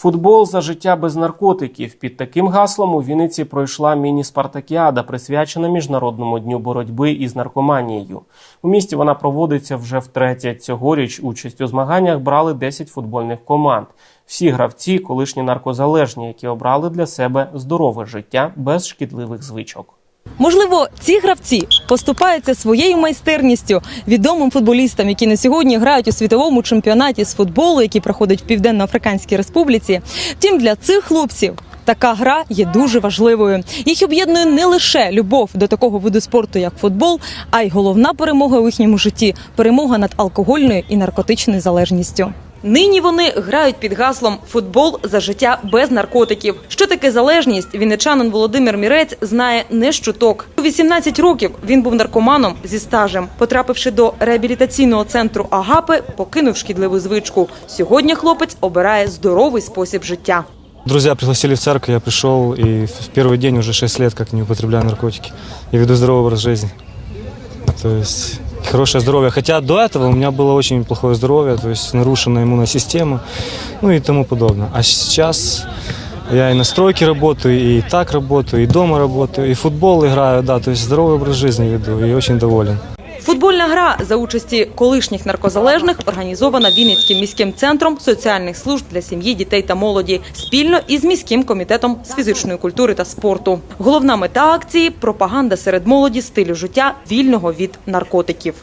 Футбол за життя без наркотиків. Під таким гаслом у Вінниці пройшла міні-спартакіада, присвячена міжнародному дню боротьби із наркоманією. У місті вона проводиться вже втретє. Цьогоріч участь у змаганнях брали 10 футбольних команд. Всі гравці колишні наркозалежні, які обрали для себе здорове життя без шкідливих звичок. Можливо, ці гравці поступаються своєю майстерністю відомим футболістам, які на сьогодні грають у світовому чемпіонаті з футболу, який проходить в Південно-Африканській Республіці. Втім, для цих хлопців. Така гра є дуже важливою. Їх об'єднує не лише любов до такого виду спорту, як футбол, а й головна перемога у їхньому житті перемога над алкогольною і наркотичною залежністю. Нині вони грають під гаслом Футбол за життя без наркотиків. Що таке залежність? Вінничанин Володимир Мірець знає не щуток. У 18 років він був наркоманом зі стажем. Потрапивши до реабілітаційного центру Агапи, покинув шкідливу звичку. Сьогодні хлопець обирає здоровий спосіб життя. Друзья пригласили в церковь, я пришел, и в первый день уже 6 лет как не употребляю наркотики. И веду здоровый образ жизни. То хорошее здоровье. Хотя до этого у меня было очень плохое здоровье, то есть нарушенная иммунная система, ну и тому подобное. А сейчас я и на стройке работаю, и так работаю, и дома работаю, и в футбол играю, да, то есть здоровый образ жизни веду, и очень доволен. Футбольна гра за участі колишніх наркозалежних організована Вінницьким міським центром соціальних служб для сім'ї, дітей та молоді спільно із міським комітетом з фізичної культури та спорту. Головна мета акції пропаганда серед молоді стилю життя вільного від наркотиків.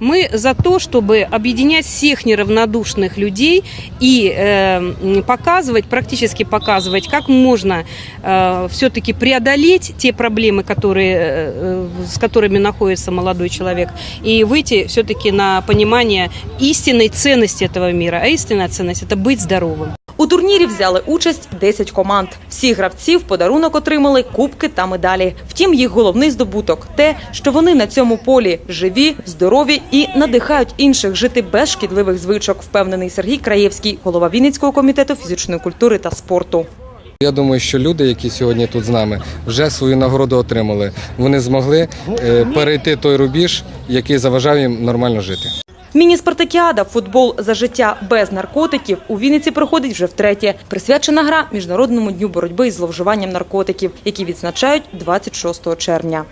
Мы за то, чтобы объединять всех неравнодушных людей и э, показывать, практически показывать, как можно э, все-таки преодолеть те проблемы, которые, э, с которыми находится молодой человек, и выйти все-таки на понимание истинной ценности этого мира. А истинная ценность – это быть здоровым. У турнірі взяли участь 10 команд. Всі гравці в подарунок отримали кубки та медалі. Втім, їх головний здобуток те, що вони на цьому полі живі, здорові і надихають інших жити без шкідливих звичок. Впевнений Сергій Краєвський, голова Вінницького комітету фізичної культури та спорту. Я думаю, що люди, які сьогодні тут з нами, вже свою нагороду отримали. Вони змогли е, перейти той рубіж, який заважав їм нормально жити. Міні-спартакіада «Футбол за життя без наркотиків» у Вінниці проходить вже втретє. Присвячена гра Міжнародному дню боротьби із зловживанням наркотиків, які відзначають 26 червня.